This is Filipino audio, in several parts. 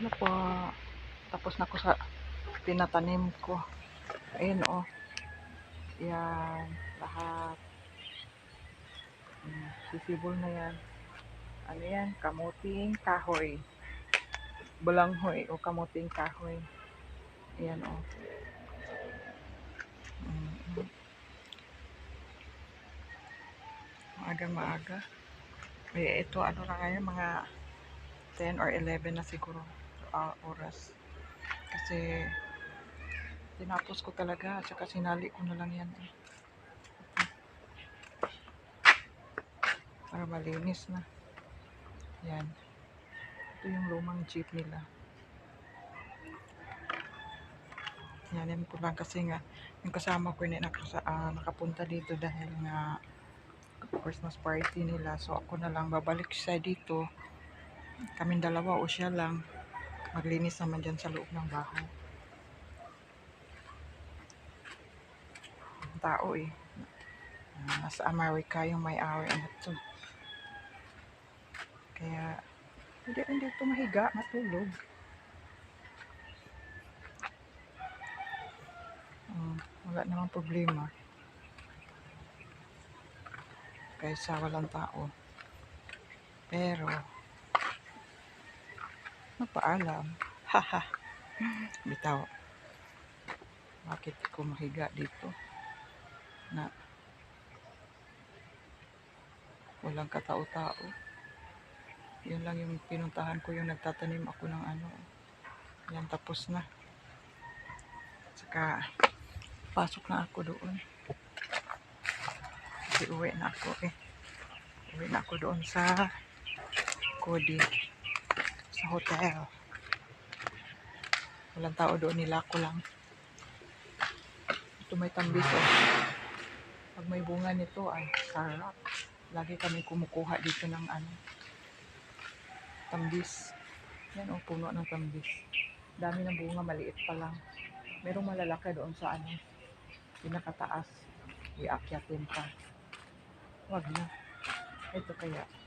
Ano po, tapos na ko sa tinatanim ko. Ayun oh. Yan, lahat. Sisibol na yan. Ano yan? Kamuting kahoy. Balanghoy o kamuting kahoy. Ayan oh. Mm, mm. Maaga maaga. Eh, ito ano na ngayon, mga 10 or 11 na siguro ah, oras. Kasi tinapos ko talaga at saka sinali ko na lang yan. eh. Para malinis na. Yan. Ito yung lumang jeep nila. Yanin ko lang kasi nga yung kasama ko hindi nakasa, ah, nakapunta dito dahil nga Christmas party nila. So ako na lang babalik siya dito. Kaming dalawa o siya lang. Maglinis naman dyan sa loob ng bahay. Ang tao eh. Ah, nasa Amerika yung may-ari ano to. Kaya hindi rin dito mahiga, matulog. Mm, wala namang problema. Kaysa walang tao. Pero, magpaalam. Haha. Bitaw. Bakit ko mahiga dito? Na walang katao-tao. Yun lang yung pinuntahan ko yung nagtatanim ako ng ano. Yan tapos na. Saka pasok na ako doon. Kasi uwi na ako eh. Uwi na ako doon sa Cody. Sa hotel. Walang tao doon nila ko lang. Ito may tambis oh. Pag may bunga nito ay sarap. Lagi kami kumukuha dito ng ano. Tambis. Yan oh, puno ng tambis. Dami ng bunga, maliit pa lang. Merong malalaki doon sa ano, pinakataas. Iakyatin pa. Wag na. Ito kaya.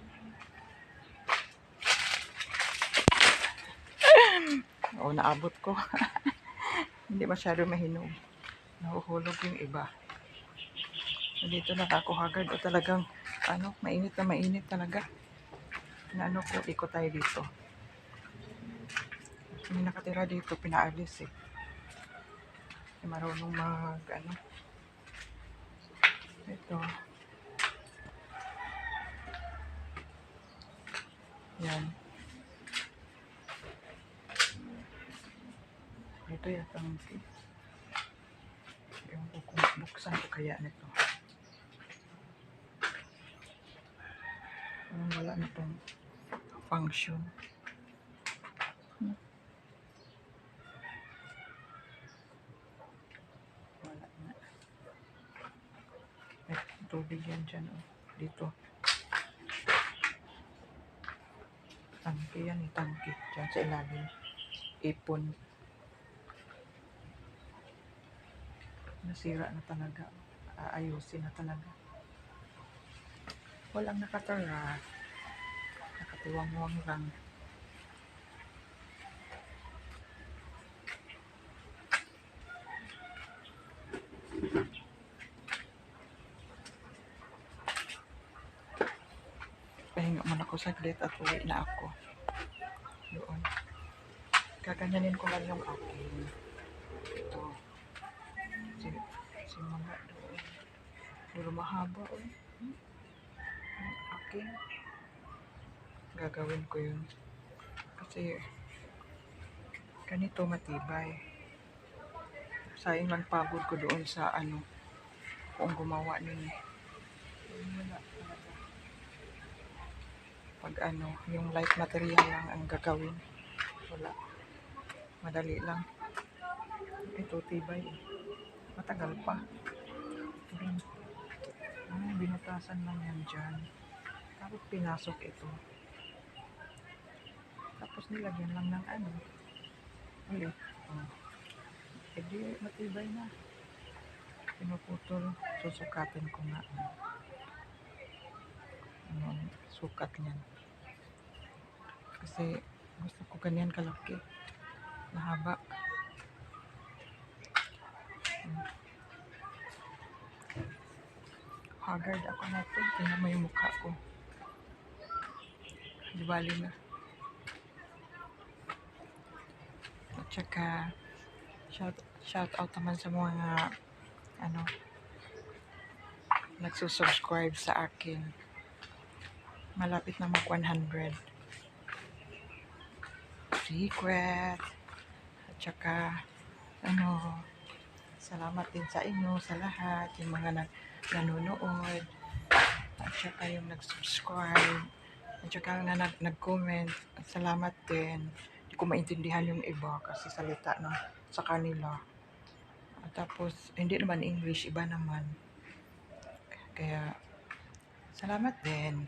Oo, naabot ko. Hindi masyado mahinog. Nahuhulog yung iba. Dito nakakuhagad o talagang ano, mainit na mainit talaga. Na ano ko, ikot tayo dito. May nakatira dito, pinaalis eh. Kasi marunong mag, ano. Ito. Yan. Ito yata ang Ewan ko kung buksan ko kaya nito. Parang wala na itong function. Wala na. May tubig yan dyan. Oh. Dito. Tangke yan. eh, Tangke. Dyan sa ilalim. Ipon. Nasira na talaga. Aayusin na talaga. Walang nakatara. Nakatiwang-wang lang. Pahinga muna ako saglit at uwi na ako. Doon. Kaganyanin ko lang yung akin. Ito. Si, si mga doon. Pero mahaba oh. Hmm? Yung akin. Gagawin ko yun. Kasi ganito matibay. Sayang lang pagod ko doon sa ano kung gumawa nun eh. Pag ano, yung light material lang ang gagawin. Wala. Madali lang. Ito tibay eh. Matagal pa. Ah, binutasan lang yan dyan. Tapos pinasok ito. Tapos nilagyan lang ng ano. Ulit. Oh. E matibay na. Pinuputol. Susukatin ko nga. Ano, ano, sukat niyan. Kasi Gusto ko ganyan kalaki. Mahaba. Haggard ako na to. Tingnan mo yung mukha ko. Di na. At saka, shout, shout out naman sa mga, ano, nagsusubscribe sa akin. Malapit na mag 100. Secret. At saka, ano, salamat din sa inyo, sa lahat, yung mga nag, nanonood. At saka yung nag-subscribe. At saka na nag- nag-comment. Salamat din. Hindi ko maintindihan yung iba kasi salita ng sa kanila. At tapos, hindi naman English, iba naman. Kaya, salamat din.